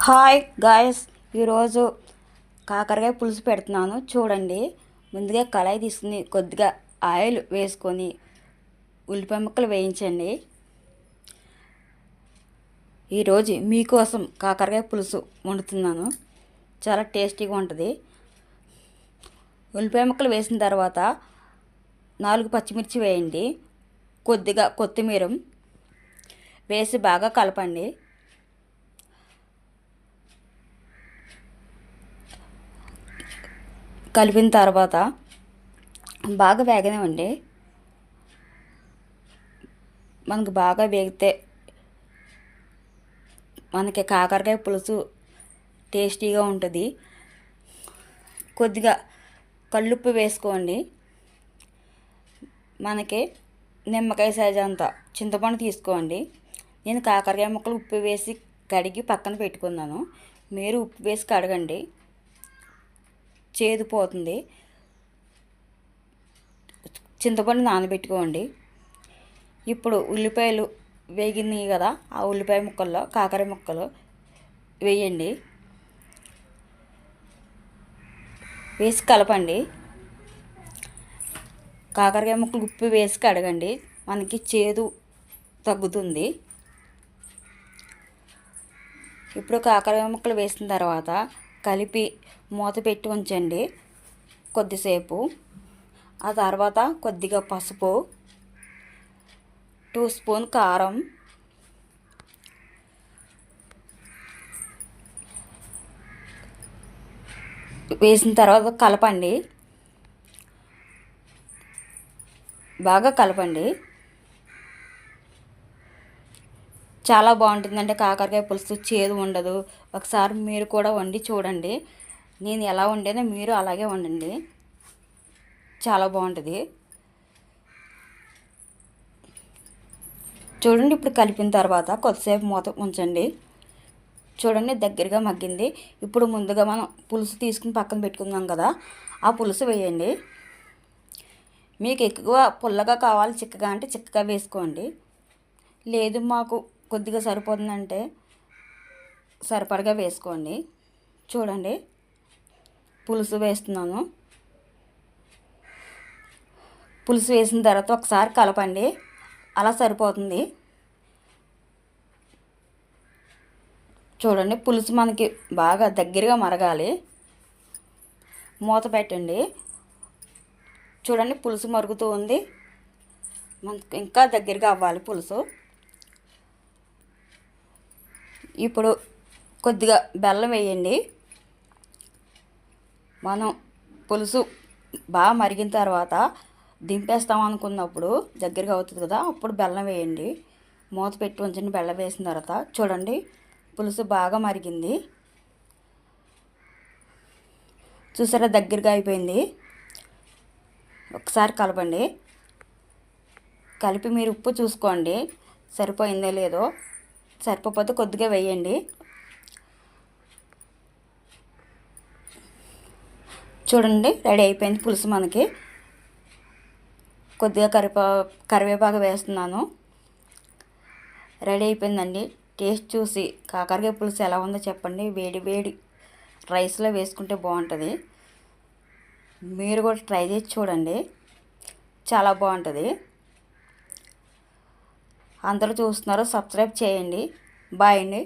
Hi guys ఈరోజు కాకరకాయ పులుసు పెడుతున్నాను. చూడండి ముందుగా కళాయి తీసుకుని కొద్దిగా ఆయిల్ వేసుకొని ఉల్లిపాయ ముక్కలు వేయించండి. ఈరోజు మీకోసం కాకరకాయ పులుసు వండుతున్నాను. చాలా టేస్టీగా ఉంటుంది. ఉల్లిపాయ ముక్కలు వేసిన తర్వాత నాలుగు పచ్చిమిర్చి వేయండి. కొద్దిగా కొత్తిమీర వేసి బాగా కలపండి. కలిపిన తర్వాత బాగా వేగనివ్వండి. మనకు బాగా వేగితే మనకి కాకరకాయ పులుసు టేస్టీగా ఉంటుంది. కొద్దిగా కల్లుప్పు వేసుకోండి. మనకి నిమ్మకాయ సైజ్ అంత చింతపండు తీసుకోండి. నేను కాకరకాయ ముక్కలు ఉప్పు వేసి కడిగి పక్కన పెట్టుకున్నాను. మీరు ఉప్పు వేసి కడగండి. చేదు పోతుంది చింతపండు నానబెట్టుకోండి. ఇప్పుడు ఉల్లిపాయలు వేగినాయి కదా ఆ ఉల్లిపాయ ముక్కల్లో కాకర ముక్కలు వేయండి. వేసి కలపండి. కాకరకాయ ముక్కలు ఉప్పు వేసి కడగండి. మనకి చేదు తగ్గుతుంది. ఇప్పుడు కాకరకాయ ముక్కలు వేసిన తర్వాత కలిపి మూత పెట్టి ఉంచండి కొద్దిసేపు. ఆ తర్వాత కొద్దిగా పసుపు టూ స్పూన్ కారం వేసిన తర్వాత కలపండి. బాగా కలపండి. చాలా బాగుంటుందంటే కాకరకాయ పులుసు చేదు ఉండదు. ఒకసారి మీరు కూడా వండి చూడండి. నేను ఎలా వండానో మీరు అలాగే వండండి. చాలా బాగుంటుంది. చూడండి ఇప్పుడు కలిపిన తర్వాత కొద్దిసేపు మూత ఉంచండి. చూడండి దగ్గరగా మగ్గింది. ఇప్పుడు ముందుగా మనం పులుసు తీసుకుని పక్కన పెట్టుకుందాం కదా ఆ పులుసు వేయండి. మీకు ఎక్కువ పుల్లగా కావాలి చిక్కగా అంటే చిక్కగా వేసుకోండి. లేదు మాకు కొద్దిగా సరిపోతుందంటే సరిపడగా వేసుకోండి. చూడండి. పులుసు వేస్తున్నాను. పులుసు వేసిన తర్వాత ఒకసారి కలపండి. అలా సరిపోతుంది. చూడండి. పులుసు మనకి బాగా దగ్గరగా మరగాలి. మూత పెట్టండి. చూడండి. పులుసు మరుగుతూ ఉంది. మనకు ఇంకా దగ్గరగా అవ్వాలి పులుసు. ఇప్పుడు కొద్దిగా బెల్లం వేయండి. మనం పులుసు బాగా మరిగిన తర్వాత దింపేస్తాం అనుకున్నప్పుడు దగ్గరగా అవుతుంది కదా అప్పుడు బెల్లం వేయండి. మూత పెట్టి ఉంచండి బెల్లం వేసిన తర్వాత చూడండి పులుసు బాగా మరిగింది. చూసారా దగ్గరగా అయిపోయింది. ఒకసారి కలపండి. కలిపి మీరు ఉప్పు చూసుకోండి. సరిపోయిందో లేదో సరిపోతే కొద్దిగా వేయండి. చూడండి రెడీ అయిపోయింది పులుసు మనకి. కొద్దిగా కరిపా కరివేపాకు వేస్తున్నాను. రెడీ అయిపోయిందండి. టేస్ట్ చూసి కాకరకాయ పులుసు ఎలా ఉందో చెప్పండి. వేడి వేడి రైస్లో వేసుకుంటే బాగుంటుంది. మీరు కూడా ట్రై చేసి చూడండి. చాలా బాగుంటుంది. అందరూ చూస్తున్నారు సబ్స్క్రైబ్ చేయండి. బాయ్ అండి.